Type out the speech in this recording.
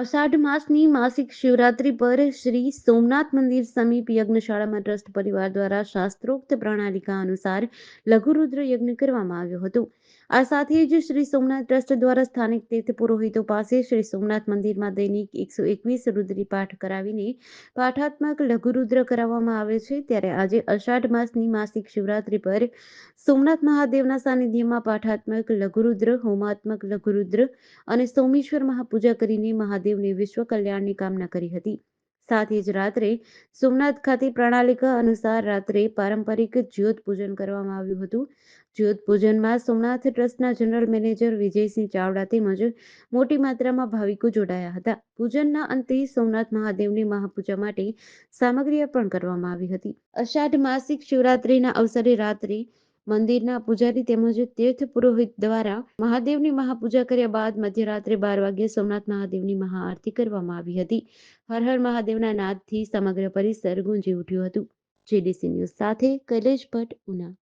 અષાઢ માસની માસિક શિવરાત્રી પર શ્રી સોમનાથ મંદિર સમીપ યજ્ઞશાળામાં ટ્રસ્ટ પરિવાર દ્વારા શાસ્ત્રોક્ત પ્રણાલિકા અનુસાર લઘુરુદ્ર યજ્ઞ કરવામાં આવ્યો હતો. આ સાથે જ શ્રી સોમનાથ ટ્રસ્ટ દ્વારા સ્થાનિક તીર્થ પુરોહિતો પાસે શ્રી સોમનાથ મંદિરમાં દૈનિક એકસો એકવીસ રુદ્રી પાઠ કરાવીને પાઠાત્મક લઘુરુદ્ર કરાવવામાં આવે છે. ત્યારે આજે અષાઢ માસની માસિક શિવરાત્રી પર સોમનાથ મહાદેવના સાનિધ્યમાં પાઠાત્મક લઘુરુદ્ર, હોમાત્મક લઘુરુદ્ર અને સોમેશ્વર મહાપૂજા કરીને મહાદેવને વિશ્વ કલ્યાણની કામના કરી હતી. સાથે જ રાત્રે સોમનાથ ખાતે પ્રણાલિકા અનુસાર રાત્રે પારંપરિક જ્યોત પૂજન કરવામાં આવ્યું હતું. જ્યોત પૂજનમાં સોમનાથ ટ્રસ્ટના જનરલ મેનેજર વિજયસિંહ ચાવડા તેમજ મોટી માત્રામાં ભાવિકો જોડાયા હતા. પૂજનના અંતે સોમનાથ મહાદેવની મહાપૂજા માટે સામગ્રી અર્પણ કરવામાં આવી હતી. અષાઢ માસિક શિવરાત્રીના અવસરે રાત્રે મંદિરના પૂજારી તેમજ તીર્થ પુરોહિત દ્વારા મહાદેવની મહાપૂજા કર્યા બાદ મધ્યરાત્રે બાર વાગ્યે સોમનાથ મહાદેવની મહાઆરતી કરવામાં આવી હતી. હર હર મહાદેવના નાદથી સમગ્ર પરિસર ગુંજી ઉઠ્યું હતું. જીડીસી ન્યૂઝ સાથે કૈલેશ ભટ્ટ, ઉના.